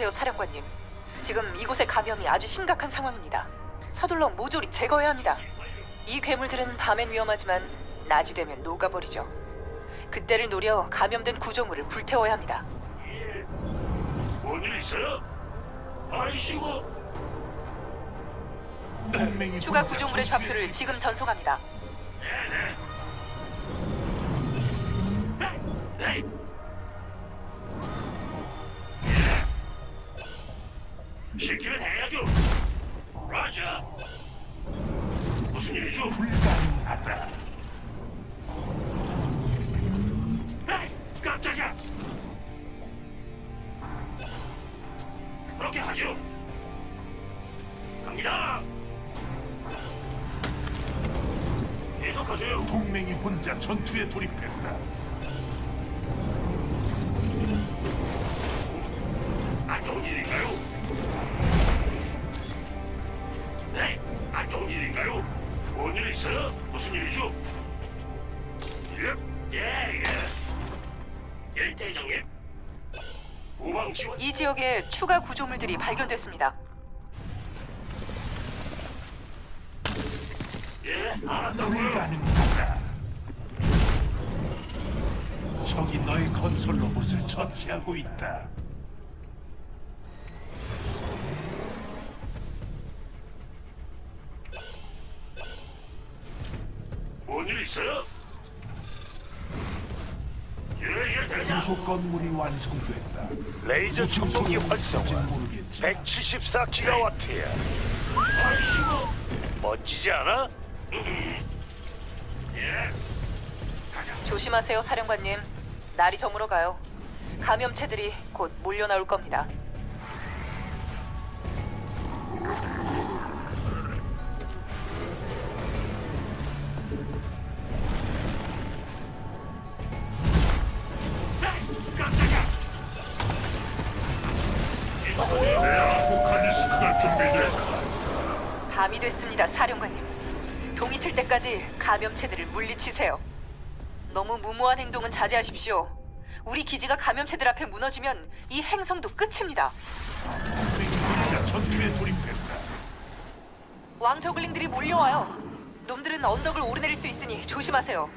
조심하세요, 사령관님. 지금 이곳의 감염이 아주 심각한 상황입니다. 서둘러 모조리 제거해야 합니다. 이 괴물들은 밤엔 위험하지만 낮이 되면 녹아버리죠. 그때를 노려 감염된 구조물을 불태워야 합니다. 뭔일 있어요? 아이씨고 추가 구조물의 좌표를 지금 전송합니다. 네네. 네, 네. 시키면 해야죠. 라자. 무슨 일이죠? 불가능하다. 에이, 깜짝이야. 그렇게 하죠. 갑니다. 계속하세요. 동맹이 혼자 전투에 돌입했다. 안 좋은 일인가요? 좋은 일인가요? 뭔 일 있어요? 무슨 일이죠? 예, 예, 예. 예, 대장님. 우방 지원. 이 지역에 추가 구조물들이 발견됐습니다. 예, 알았다고요. 불가능하다. 적이 너의 건설 로봇을 처치하고 있다. 부속 건물이 완성됐다. 레이저 무슨 청동기 소용이 있을지 활성화 모르겠지. 174기가와트야 아이씨고. 멋지지 않아? 예, 조심하세요, 사령관님. 날이 저물어 가요. 감염체들이 곧 몰려 나올 겁니다. 밤이 됐습니다, 사령관님. 동이 틀 때까지 감염체들을 물리치세요. 너무 무모한 행동은 자제하십시오. 우리 기지가 감염체들 앞에 무너지면 이 행성도 끝입니다. 전투에 돌입했다. 왕저글링들이 몰려와요. 놈들은 언덕을 오르내릴 수 있으니 조심하세요.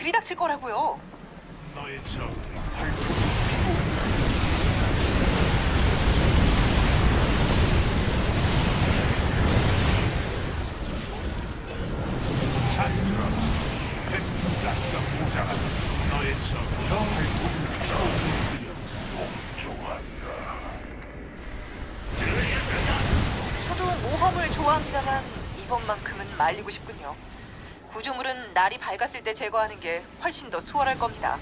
들이닥칠 거라고요. 너의 적 발톱 밝았을 때 제거하는 게 훨씬 더 수월할 겁니다.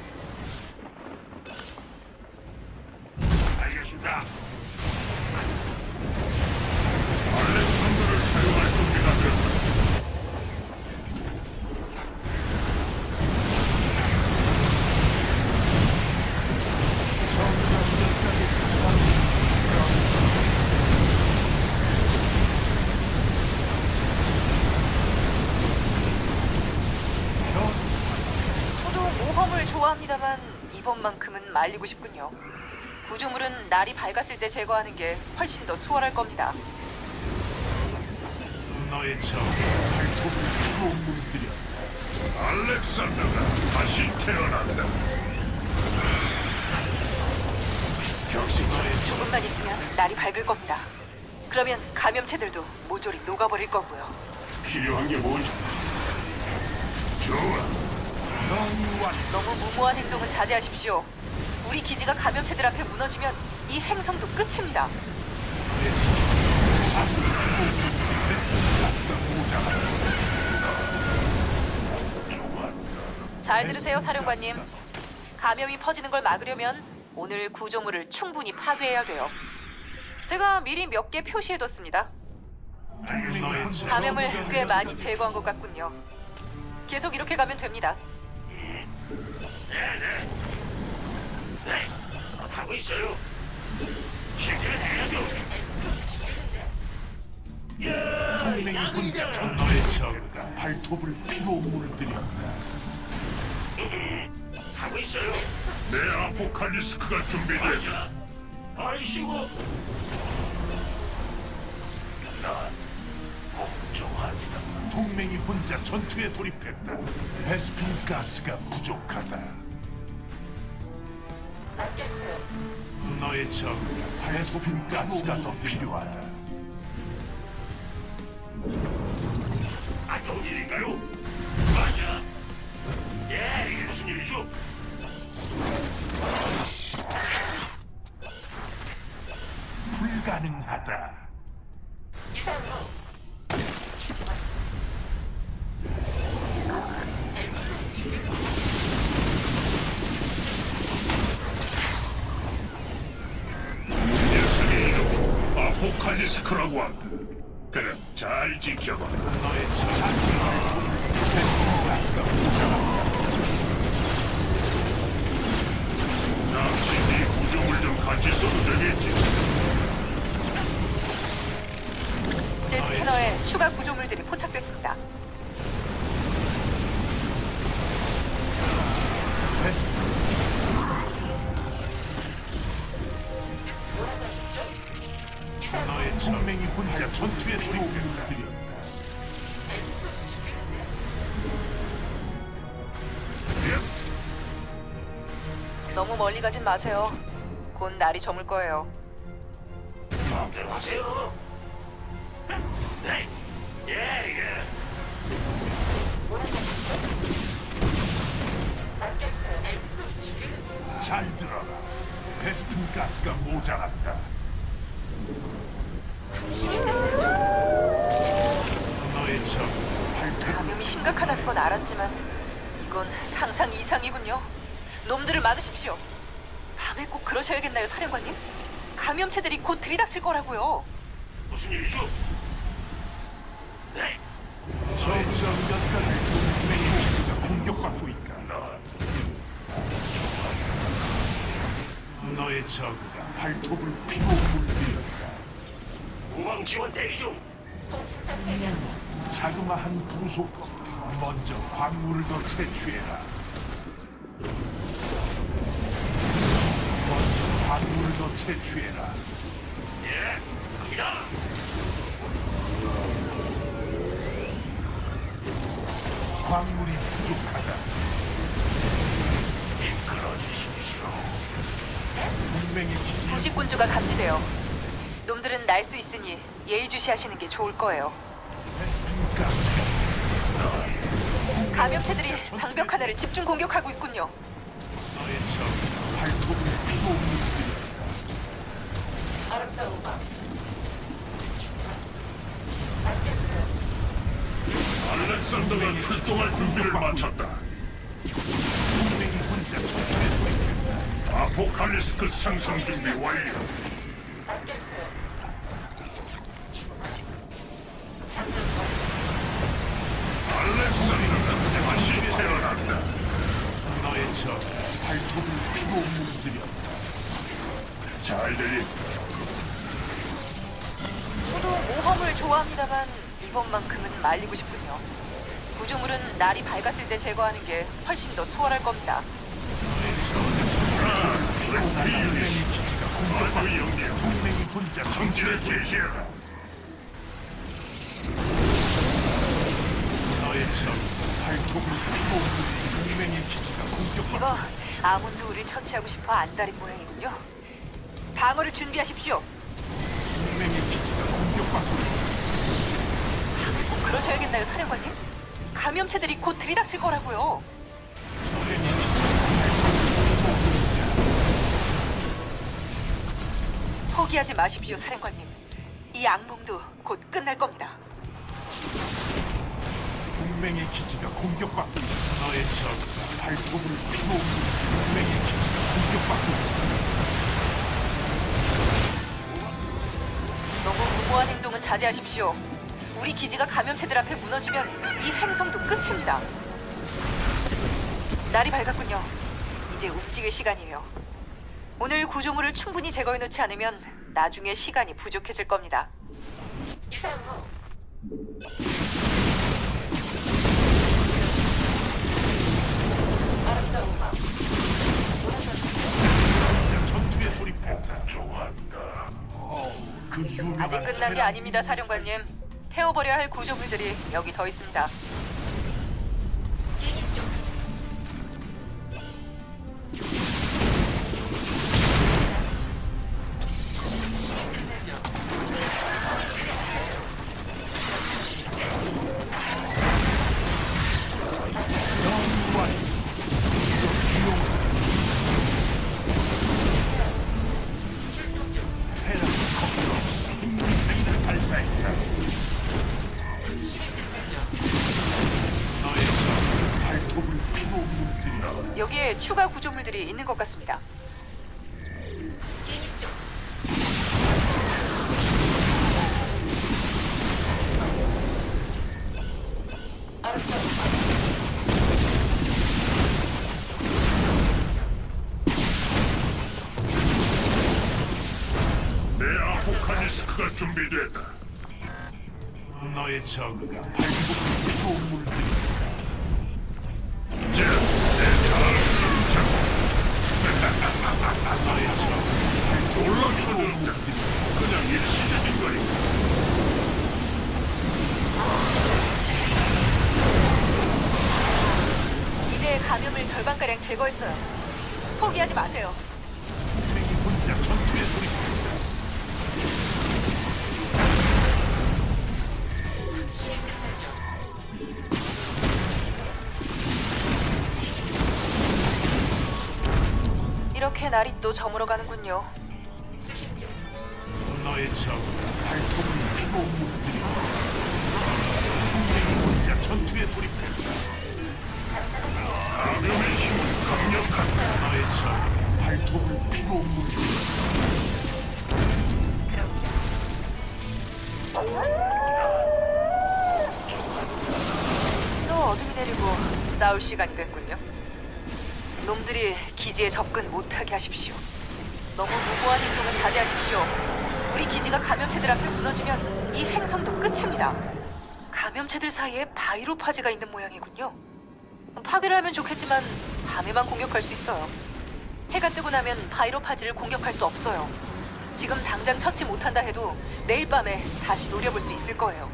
말리고 싶군요. 구조물은 날이 밝았을 때 제거하는 게 훨씬 더 수월할 겁니다. 너의 적 발톱을 피고 물들였다. 알렉산더가 다시 태어난다. 역시 너의 적 조금만 있으면 날이 밝을 겁니다. 그러면 감염체들도 모조리 녹아버릴 거고요. 필요한 게 뭐지? 좋아. 너무 무모한 행동은 자제하십시오. 우리 기지가 감염체들 앞에 무너지면 이 행성도 끝입니다. 잘 들으세요, 사령관님. 감염이 퍼지는 걸 막으려면 오늘 구조물을 충분히 파괴해야 돼요. 제가 미리 몇 개 표시해뒀습니다. 감염을 꽤 많이 제거한 것 같군요. 계속 이렇게 가면 됩니다. 네, 하고 있어요. 실제로 해야죠. 동맹이 혼자 전 너의 적가 발톱을 피로 물들였다. 하고 있어요. 내 아포칼리스크가 준비됐다. 아이씨고. 난 공정합니다. 동맹이 혼자 전투에 돌입했다. 베스핀 가스가 부족하다. 너의 적가 베스핀 가스가 더 필요하다. 안 좋은 일인가요? 맞아. 예, 이게 무슨 일이죠? 불가능하다. 크라고 한다. 그럼 잘 지켜봐. 멀리 가진 마세요. 곧 날이 저물 거예요. 마음대로 하세요. 네. 예, 예. 잘 들어라. 베스핀 가스가 모자란다. 놈들을 막으십시오. 밤에 꼭 그러셔야겠나요, 사령관님? 감염체들이 곧 들이닥칠 거라고요. 무슨 일이죠? 네. 적몇 가지 동맹의 기지가 공격받고 있다. 너의 적가 발톱을 피고 물들였다. 우방 지원 대기 중. 자그마한 부속 먼저 광물을 더 채취해라. 광물을 더 채취해라. 예, 갑니다. 광물이 부족하다. 이끌어 주십시오. 기지에 부식군주가 감지돼요. 놈들은 날 수 있으니 예의주시하시는 게 좋을 거예요. 감염체들이 방벽 하나를 집중 공격하고 있군요. 너의 적 발톱을 피고 알렉산더가 출동할 준비를 마쳤다. 아포칼리스크 상승 준비 완료. 알렉산더가 다시 태어난다. 너의 적 발톱을 피고 물들였다. 잘 들리. 저도 모험을 좋아합니다만 이번만큼은 말리고 싶군요. 구조물은 날이 밝았을 때 제거하는 게 훨씬 더 수월할 겁니다. 이거 아몬드 우리를 처치하고 싶어 안달인 모양이군요. 방어를 준비하십시오. 동맹의 그러셔야겠나요, 사령관님? 감염체들이 곧 들이닥칠 거라고요. 포기하지 마십시오, 사령관님. 이 악몽도 곧 끝날 겁니다. 동맹의 기지가 공격받고. 너의 적과 발톱을 피고 동맹의 기지가 공격받고 있다. 너무 무모한 행동은 자제하십시오. 우리 기지가 감염체들 앞에 무너지면 이 행성도 끝입니다. 날이 밝았군요. 이제 움직일 시간이에요. 오늘 구조물을 충분히 제거해 놓지 않으면 나중에 시간이 부족해질 겁니다. 이제 전투에 돌입했다. 좋았다. 아직 끝난 게 아닙니다, 사령관님. 태워버려야 할 구조물들이 여기 더 있습니다. 있는 것 같습니다. 내 아포칼리스크가 준비됐다. 너의. 자, 내 다음 승장. 이내 감염을 절반가량 제거했어요. 포기하지 마세요. 동맹이 혼자 전투에 돌입 이렇게 날이 또 저물어 가는군요. 너의 적가 발톱을 피고. 동맹이 혼자 전투에 돌입했다. 감염의 힘은 강력하다. 너의 적가 발톱을 피고. 또 어둠이 내리고 싸울 시간이 됐군요. 놈들이 기지에 접근 못하게 하십시오. 너무 무모한 행동은 자제하십시오. 우리 기지가 감염체들 앞에 무너지면 이 행성도 끝입니다. 감염체들 사이에 바이로파즈가 있는 모양이군요. 파괴를 하면 좋겠지만 밤에만 공격할 수 있어요. 해가 뜨고 나면 바이로파즈를 공격할 수 없어요. 지금 당장 처치 못한다 해도 내일 밤에 다시 노려볼 수 있을 거예요.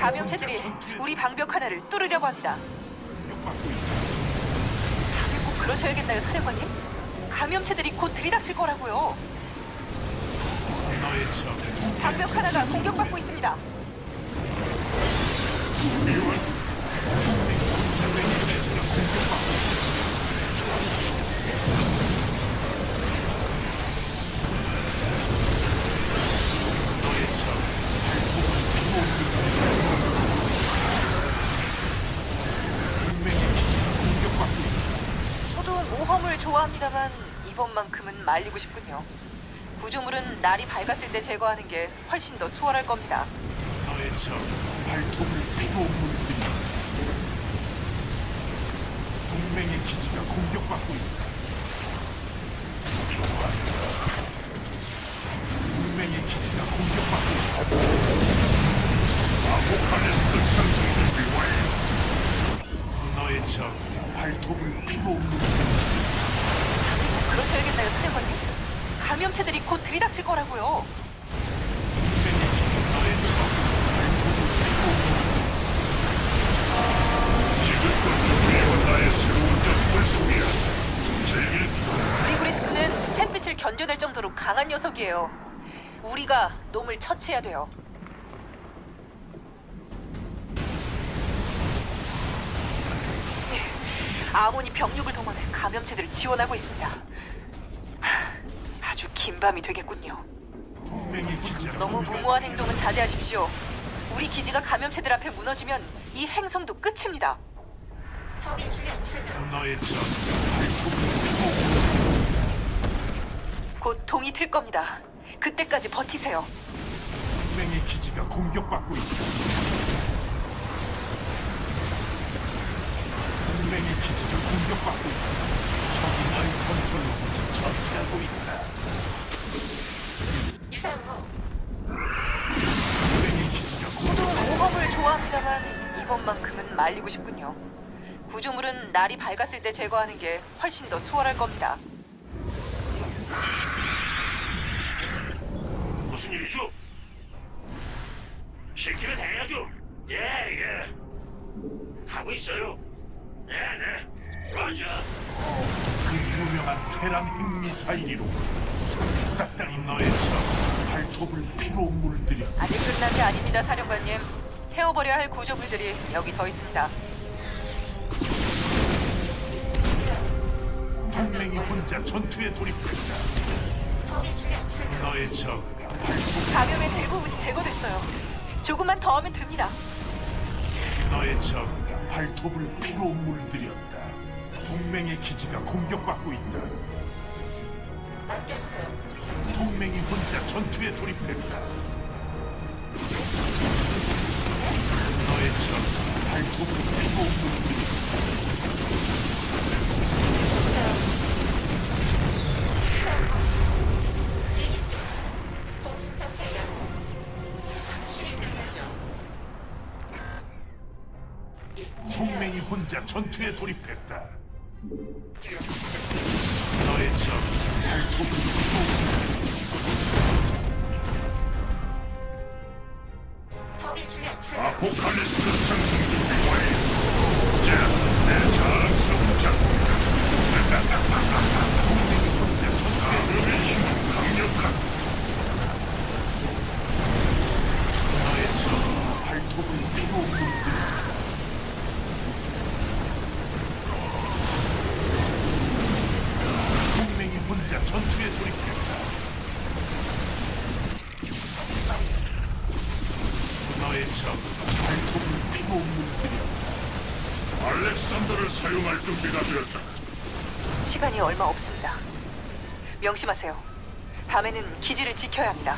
감염체들이 우리 방벽 하나를 뚫으려고 합니다. 공격받고 있다. 다음에 꼭 그러셔야겠나요, 사령관님? 감염체들이 곧 들이닥칠 거라고요. 너의 적 방벽 하나가 공격받고 있습니다. 너의 말리고 싶군요. 구조물은 날이 밝았을 때 제거하는 게 훨씬 더 수월할 겁니다. 너의 적 발톱을 피고 물들이라. 동맹의 기지가 공격받고 있다. 동맹의 기지가 공격받고 있다. 아포칼리스크 준비 완료. 너의 적 발톱을 피고 물들이라. 그러셔야겠나요, 사령관님? 감염체들이 곧 들이닥칠 거라고요. 브리그리스크는 햇빛을 견뎌낼 정도로 강한 녀석이에요. 우리가 놈을 처치해야 돼요. 아모니 병력을 동원해 감염체들을 지원하고 있습니다. 하, 아주 긴 밤이 되겠군요. 동맹이 기지가 너무 공격- 무모한 행동은 자제하십시오. 우리 기지가 감염체들 앞에 무너지면 이 행성도 끝입니다. 너의 적 발톱을 곧 동이 틀 겁니다. 그때까지 버티세요. 동맹의 기지가 공격받고 있다. 동맹의 기지가 공격받고 있다. 적이 너의 건설 로봇을 처치하고 있다. 공격. 저도 오검을 좋아합니다만 이번만큼은 말리고 싶군요. 구조물은 날이 밝았을 때 제거하는 게 훨씬 더 수월할 겁니다. 무슨 일이죠? 시키면 해야죠. 예, 예. 하고 있어요. 네, 네. 맞아. 그 유명한 테란 핵미사일이로 적당히 너의 적 발톱을 피로 물들여 아직 끝난 게 아닙니다, 사령관님. 태워버려야 할 구조물들이 여기 더 있습니다. 동맹이 혼자 전투에 돌입했다. 너의 적 발톱 감염의 대부분이 제거됐어요. 조금만 더 하면 됩니다. 너의 적 발톱을 피로 물들였다. 동맹의 기지가 공격받고 있다. 동맹이 혼자 전투에 돌입했다. 너의 적 발톱을 피로 물들였다. 동맹이 혼자 전투에 돌입했다. 너의 적 아포칼리스크 상승 준비 완료. 자, 내 돌입했다. 강력한 발톱을 피로 물들 너의 적 발톱을 피고 물들였다. 알렉산더를 사용할 준비가 되었다. 시간이 얼마 없습니다. 명심하세요. 밤에는 기지를 지켜야 합니다.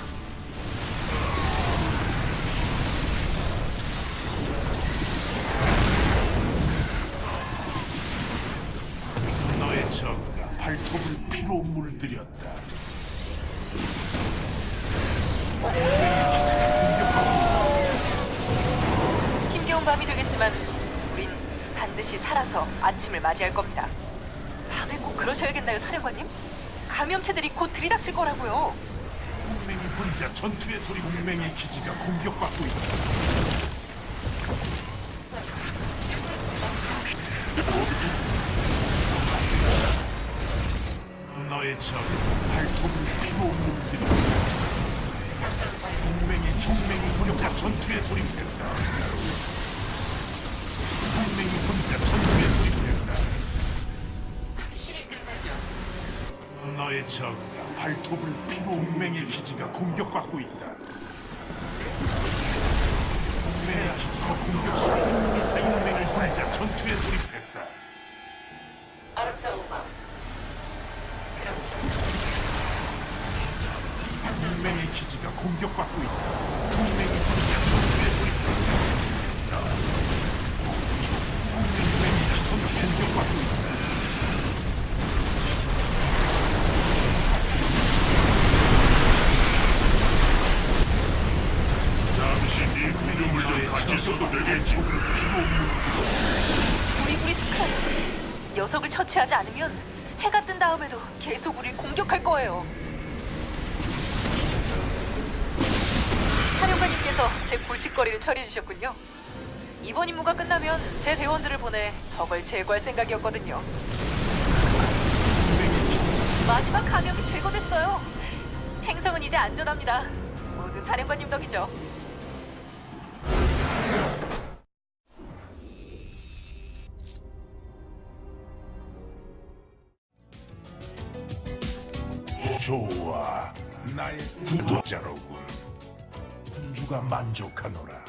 너의 적 발톱을 피로 물들였다. 살아서 아침을 맞이할 겁니다. 밤에 꼭 그러셔야겠나요, 사령관님? 감염체들이 곧 들이닥칠 거라고요. 동맹이 혼자 전투에 돌입 동맹의 기지가 공격받고 있다. 너의 적 발톱을 피로 물들였다. 동맹의 동맹이 혼자 전투에 돌입했다. 혼자 전투에 돌입했다. 너의 적 발톱을 피로 동맹의 기지가 공격받고 있다. 동맹의 기지가 공격 녀석을 처치하지 않으면 해가 뜬 다음에도 계속 우리 공격할 거예요. 사령관님께서 제 골칫거리를 처리해 주셨군요. 이번 임무가 끝나면 제 대원들을 보내 적을 제거할 생각이었거든요. 마지막 감염이 제거됐어요. 행성은 이제 안전합니다. 모두 사령관님 덕이죠. 구도자로군. 군주가 만족하노라.